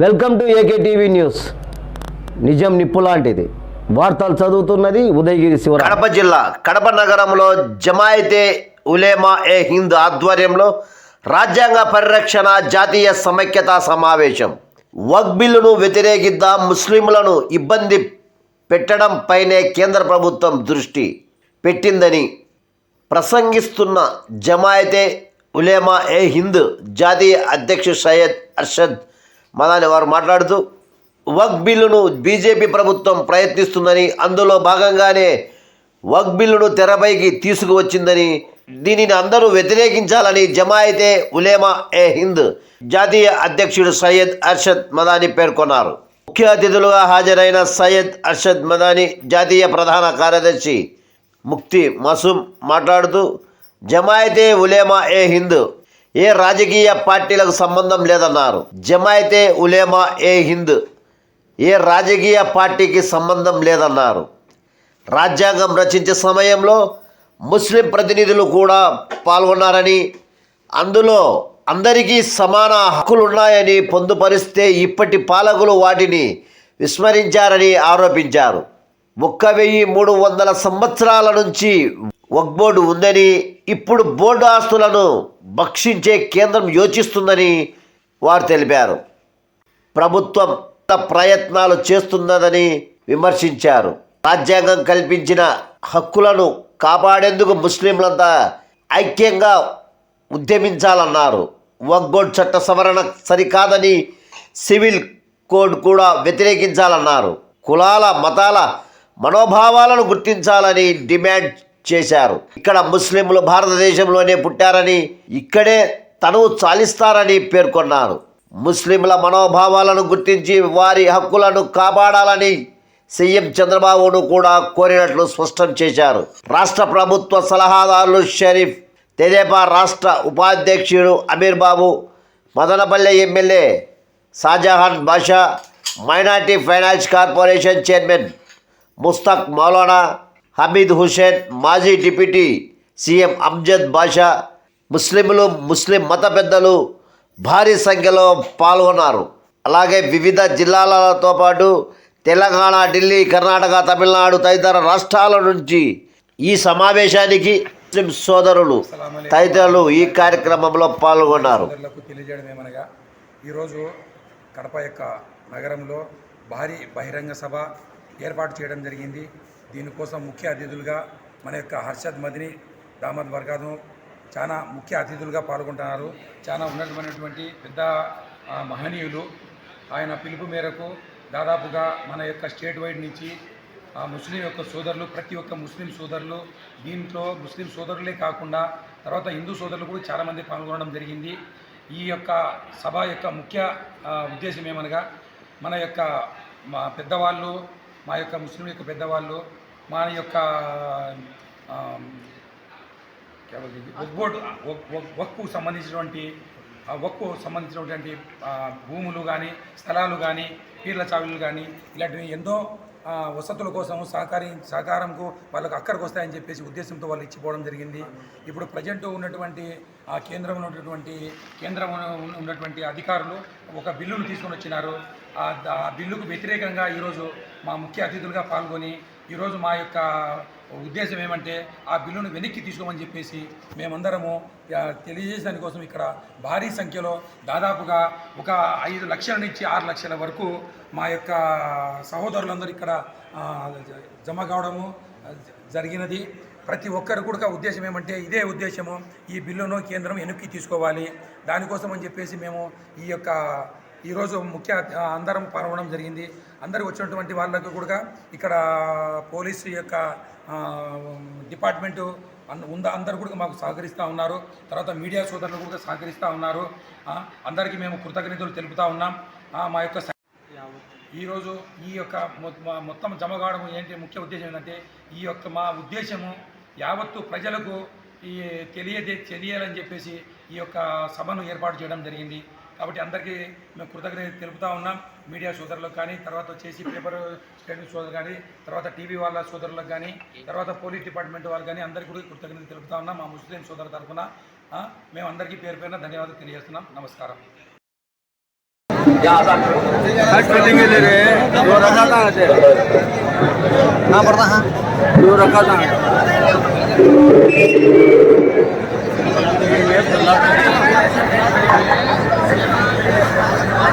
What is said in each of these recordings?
Welcome to A K TV news. నిజం నిప్పు లాంటిది. వార్తలు చదువుతున్నది ఉదయగిరి శివ కడప జిల్లా కడప నగరంలో జమాయితే ఉలేమా ఏ హింద్ ఆధ్వర్యంలో రాజ్యాంగ పరిరక్షణ జాతీయ సమైక్యత సమావేశం. వక్ బిల్లును వ్యతిరేకిద్దాం ముస్లింలను ఇబ్బంది పెట్టడం పైనే కేంద్ర ప్రభుత్వం దృష్టి పెట్టిందని ప్రసంగిస్తున్న జమాయతే ఉలేమా ఏ హింద్ జాతీయ అధ్యక్షుడు సయ్యద్ అర్షద్ మదాని వారు మాట్లాడుతూ వక్ బిల్లును బీజేపీ ప్రభుత్వం ప్రయత్నిస్తుందని అందులో భాగంగానే వక్ బిల్లును తెరపైకి తీసుకువచ్చిందని దీనిని అందరూ వ్యతిరేకించాలని జమాయితే ఉలేమా ఏ హింద్ జాతీయ అధ్యక్షుడు సయ్యద్ అర్షద్ మదాని పేర్కొన్నారు. ముఖ్య అతిథులుగా హాజరైన సయ్యద్ అర్షద్ మదాని జాతీయ ప్రధాన కార్యదర్శి ముక్తి మసూమ్ మాట్లాడుతూ జమాయితే ఉలేమా ఏ హింద్ ఏ రాజకీయ పార్టీలకు సంబంధం లేదన్నారు. జమాయితే ఉలేమా ఏ హింద్? ఏ రాజకీయ పార్టీకి సంబంధం లేదన్నారు. రాజ్యాంగం రచించే సమయంలో ముస్లిం ప్రతినిధులు కూడా పాల్గొన్నారని అందులో అందరికీ సమాన హక్కులున్నాయని పొందుపరిస్తే ఇప్పటి పాలకులు వాటిని విస్మరించారని ఆరోపించారు. ఒక్క వెయ్యి మూడు వందల సంవత్సరాల నుంచి వక్బోర్డు ఉందని ఇప్పుడు బోర్డు ఆస్తులను భక్షించే కేంద్రం యోచిస్తుందని వారు తెలిపారు. ప్రభుత్వం ప్రయత్నాలు చేస్తున్నదని విమర్శించారు. రాజ్యాంగం కల్పించిన హక్కులను కాపాడేందుకు ముస్లింలంతా ఐక్యంగా ఉద్యమించాలన్నారు. వగ్గోడ్ చట్ట సవరణ సరికాదని సివిల్ కోడ్ కూడా వ్యతిరేకించాలన్నారు. కులాల మతాల మనోభావాలను గుర్తించాలని డిమాండ్ చేశారు. ఇక్కడ ముస్లింలు భారతదేశంలోనే పుట్టారని ఇక్కడే తనువు చాలిస్తారని పేర్కొన్నారు. ముస్లింల మనోభావాలను గుర్తించి వారి హక్కులను కాపాడాలని సీఎం చంద్రబాబును కూడా కోరినట్లు స్పష్టం చేశారు. రాష్ట్ర ప్రభుత్వ సలహాదారులు షరీఫ్ తెదేపా రాష్ట్ర ఉపాధ్యక్షుడు Ameer Babu Madanapalle MLA Shahjahan Basha minority finance corporation chairman Mustaq Maulana Hameed Hussain మాజీ డిప్యూటీ సీఎం అమ్జద్ బాషా ముస్లింలు ముస్లిం మత పెద్దలు భారీ సంఖ్యలో పాల్గొన్నారు. అలాగే వివిధ జిల్లాలతో పాటు తెలంగాణ ఢిల్లీ కర్ణాటక తమిళనాడు తదితర రాష్ట్రాల నుంచి ఈ సమావేశానికి ముస్లిం సోదరులు తదితరులు ఈ కార్యక్రమంలో పాల్గొన్నారు. ఈరోజు కడప యొక్క నగరంలో భారీ బహిరంగ సభ ఏర్పాటు చేయడం జరిగింది. దీనికోసం ముఖ్య అతిథులుగా మన యొక్క హర్షద్ మదిని దామద్ వర్గాను చాలా ముఖ్య అతిథులుగా పాల్గొంటున్నారు. చాలా ఉన్నతమైనటువంటి పెద్ద మహనీయులు. ఆయన పిలుపు మేరకు దాదాపుగా మన యొక్క స్టేట్ వైడ్ నుంచి ఆ ముస్లిం యొక్క సోదరులు ప్రతి ఒక్క ముస్లిం సోదరులు దీంట్లో ముస్లిం సోదరులే కాకుండా తర్వాత హిందూ సోదరులు కూడా చాలామంది పాల్గొనడం జరిగింది. ఈ యొక్క సభ యొక్క ముఖ్య ఉద్దేశం ఏమనగా మన యొక్క మా పెద్దవాళ్ళు మా యొక్క ముస్లిం యొక్క పెద్దవాళ్ళు మా యొక్క ఆ, వక్కు సంబంధించినటువంటి వక్కు సంబంధించినటువంటి భూములు కానీ స్థలాలు కానీ పీర్ల చావులు కానీ ఇలాంటివి ఎన్నో వసతుల కోసం సహకారి సహకారంకు వాళ్ళకు అక్కడికి వస్తాయని చెప్పేసి ఉద్దేశంతో వాళ్ళు ఇచ్చిపోవడం జరిగింది. ఇప్పుడు ప్రజెంట్ ఉన్నటువంటి ఆ కేంద్రంలో ఉన్నటువంటి కేంద్రం ఉన్నటువంటి అధికారులు ఒక బిల్లును తీసుకొని వచ్చినారు. ఆ బిల్లుకు వ్యతిరేకంగా ఈరోజు మా ముఖ్య అతిథులుగా పాల్గొని ఈరోజు మా యొక్క ఉద్దేశం ఏమంటే ఆ బిల్లును వెనక్కి తీసుకోమని చెప్పేసి మేమందరము ఆ, తెలియజేసడానికి కోసం ఇక్కడ భారీ సంఖ్యలో దాదాపుగా ఒక ఐదు లక్షల నుంచి ఆరు లక్షల వరకు మా యొక్క సహోదరులందరూ ఇక్కడ జమ కావడము జరిగినది. ప్రతి ఒక్కరు కూడా ఉద్దేశం ఏమంటే ఇదే ఉద్దేశము ఈ బిల్లును కేంద్రం వెనక్కి తీసుకోవాలి. దానికోసం అని చెప్పేసి మేము ఈ యొక్క ఈరోజు ముఖ్య అందరం పాల్గొనడం జరిగింది. అందరూ వచ్చినటువంటి వాళ్ళకు కూడా ఇక్కడ పోలీసు యొక్క డిపార్ట్మెంటు ఉందా అందరు కూడా మాకు సహకరిస్తూ ఉన్నారు. తర్వాత మీడియా సోదరులు కూడా సహకరిస్తూ ఉన్నారు. అందరికీ మేము కృతజ్ఞతలు తెలుపుతూ ఉన్నాం. మా యొక్క ఈరోజు ఈ యొక్క మొ- మా మొత్తం జమ కావడం ఏంటి ముఖ్య ఉద్దేశం ఏంటంటే ఈ యొక్క మా ఉద్దేశము యావత్తు ప్రజలకు ఈ తెలియదే తెలియాలని చెప్పేసి ఈ యొక్క సభను ఏర్పాటు చేయడం జరిగింది. కాబట్టి అందరికీ మేము కృతజ్ఞత తెలుపుతా ఉన్నాం మీడియా సోదరులకు కానీ తర్వాత వచ్చేసి పేపర్ స్టేట్ సోదరులు కానీ తర్వాత టీవీ వాళ్ళ సోదరులకు కానీ తర్వాత పోలీస్ డిపార్ట్మెంట్ వాళ్ళు కానీ అందరికీ కూడా కృతజ్ఞత తెలుపుతా ఉన్నాం మా ముస్లిం సోదరుల తరఫున ఆ, మేము అందరికీ పేరు పేరున ధన్యవాదాలు తెలియజేస్తున్నాం నమస్కారం कहाँ पड़ता है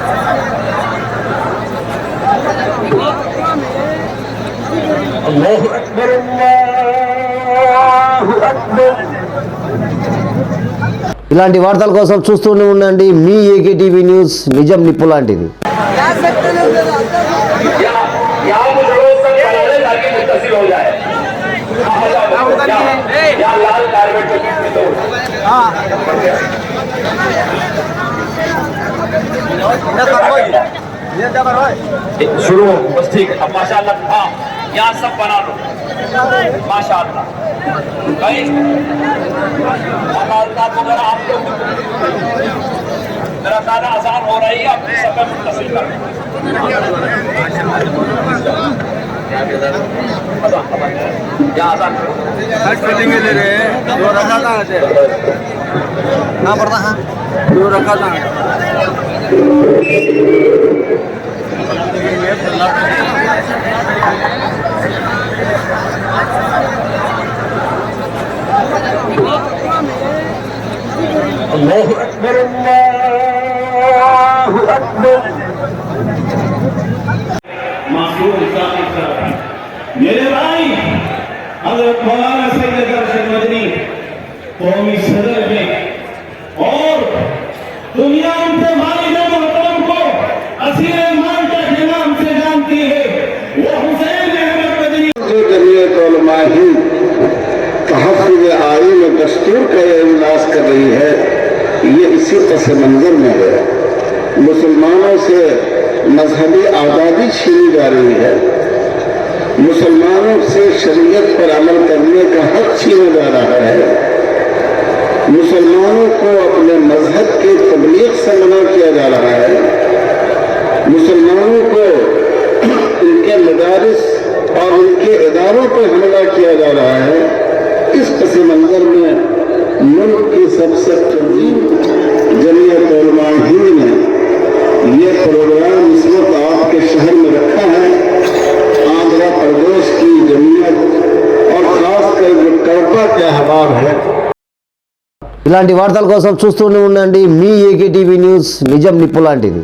दो रखा था ఇలాంటి వార్తల కోసం చూస్తూనే ఉండండి మీ ఏకే టీవీ న్యూస్ నిజం నిప్పు లాంటిది यहाँ कुछ रोज तक चलाने ताकि मुंतसिर हो जाए यहाँ लाल कारपेट पे किसी तो शुरू हो شروع بس ٹھیک ہے۔ ماشاء اللہ ہاں یہاں سب بنا لو۔ ماشاء اللہ آپ لوگ میرا سارا آسان ہو رہی ہے آپ سب میں منتقل کریں لے رہے ہیں۔ جو رکھا تھا ہاں۔ جو رکھا تھا الله أكبر الله أكبر معصوم صاحب صاحب میرے بھائی حضرت مولانا سید درشن مدنی قومی صدر میں دستور کا یہ اجلاس کر رہی ہے یہ اسی پس منظر میں ہے۔ مسلمانوں سے مذہبی آزادی چھینی جا رہی ہے۔ مسلمانوں سے شریعت پر عمل کرنے کا حق چھینا جا رہا ہے۔ مسلمانوں کو اپنے مذہب کی تبلیغ سے منع کیا جا رہا ہے۔ مسلمانوں کو ان کے مدارس اور ان کے اداروں پر حملہ کیا جا رہا ہے۔ کسی منظر میں ملک کی سب سے تنظیم جمعیت علماء ہند نے یہ پروگرام اس وقت آپ کے شہر میں رکھا ہے۔ آندھرا پردیش کی جمعیت اور خاص کر جو کرپا کے احباب ہے ఇలాంటి వార్తల కోసం చూస్తూనే ఉండండి. మీ ఏకే టీవీ న్యూస్ నిజం నిప్పు లాంటిది